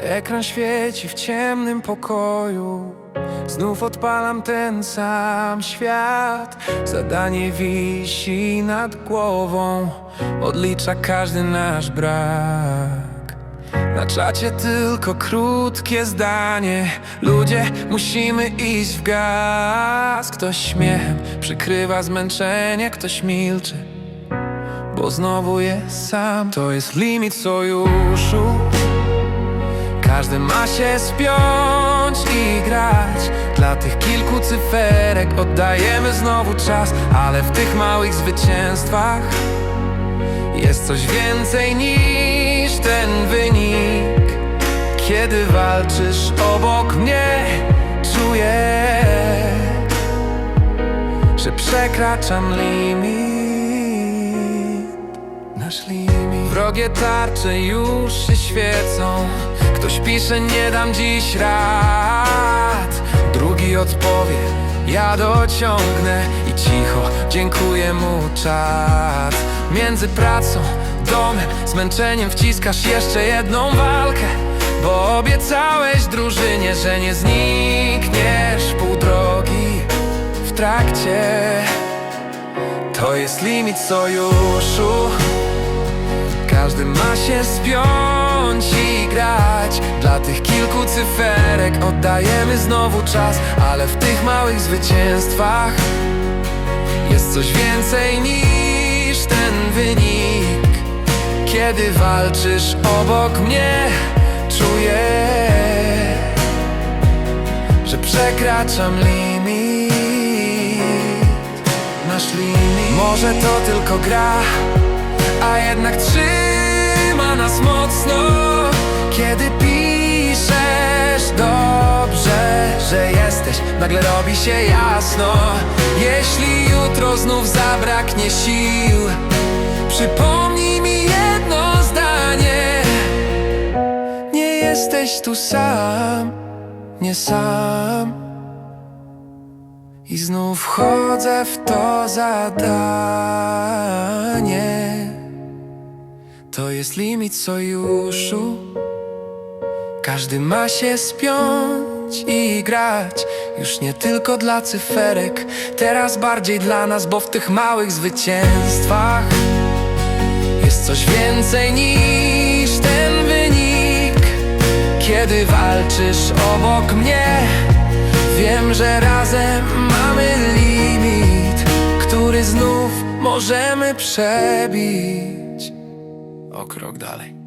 Ekran świeci w ciemnym pokoju. Znów odpalam ten sam świat. Zadanie wisi nad głową. Odlicza każdy nasz brak. Na czacie tylko krótkie zdanie. Ludzie, musimy iść w gaz. Ktoś śmiechem przykrywa zmęczenie. Ktoś milczy bo znowu jest sam. To jest limit sojuszu każdy ma się spiąć i grać. Dla tych kilku cyferek oddajemy znowu czas Ale w tych małych zwycięstwach Jest coś więcej niż ten wynik. Kiedy walczysz obok mnie Czuję, że przekraczam limit. Nasz limit Wrogie tarcze już się świecą. Ktoś pisze nie dam dziś rad. Drugi odpowie ja dociągnę I cicho dziękuję mu czat Między pracą, domem, zmęczeniem wciskasz jeszcze jedną walkę. Bo obiecałeś drużynie, że nie znikniesz pół drogi w trakcie. To jest limit sojuszu się spiąć i grać. Dla tych kilku cyferek oddajemy znowu czas Ale w tych małych zwycięstwach Jest coś więcej niż ten wynik. Kiedy walczysz obok mnie Czuję, że przekraczam limit. Nasz limit. Może to tylko gra a jednak nas mocno. Kiedy piszesz dobrze, że jesteś Nagle robi się jasno. Jeśli jutro znów zabraknie sił Przypomnij mi jedno zdanie. Nie jesteś tu sam, nie sam. I znów wchodzę w to zadanie jest limit sojuszu. Każdy ma się spiąć i grać. Już nie tylko dla cyferek Teraz bardziej dla nas, bo w tych małych zwycięstwach Jest coś więcej niż ten wynik. Kiedy walczysz obok mnie Wiem, że razem mamy limit, który znów możemy przebić o krok dalej.